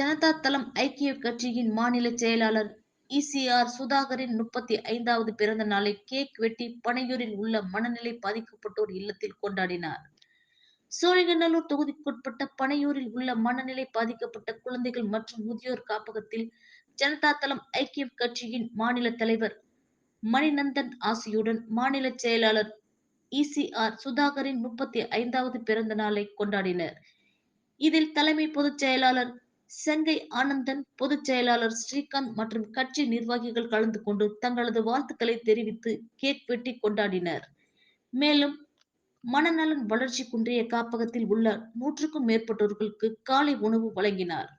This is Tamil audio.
ஜனதா தளம் ஐக்கிய கட்சியின் மாநில செயலாளர் இசிஆர் சுதாகரின் முப்பத்தி ஐந்தாவது பிறந்த நாளை கேக் வெட்டி பனையூரில் உள்ள மனநிலை பாதிக்கப்பட்டோர் இல்லத்தில் கொண்டாடினார். சோழிங்கநல்லூர் தொகுதிக்குட்பட்ட பனையூரில் உள்ள மனநிலை பாதிக்கப்பட்ட குழந்தைகள் மற்றும் முதியோர் காப்பகத்தில் ஜனதா தளம் ஐக்கிய கட்சியின் மாநில தலைவர் மணிநந்தன் ஆசியுடன் மாநில செயலாளர் இசிஆர் சுதாகரின் முப்பத்தி ஐந்தாவது பிறந்த நாளை கொண்டாடினர். இதில் தலைமை பொதுச் செயலாளர் செங்கை ஆனந்தன் பொதுச் செயலாளர் ஸ்ரீகாந்த் மற்றும் கட்சி நிர்வாகிகள் கலந்து கொண்டு தங்களது வாழ்த்துக்களை தெரிவித்து கேக் வெட்டி கொண்டாடினர். மேலும் மனநலன் வளர்ச்சி குன்றிய காப்பகத்தில் உள்ள நூற்றுக்கும் மேற்பட்டோர்களுக்கு காலை உணவு வழங்கினார்.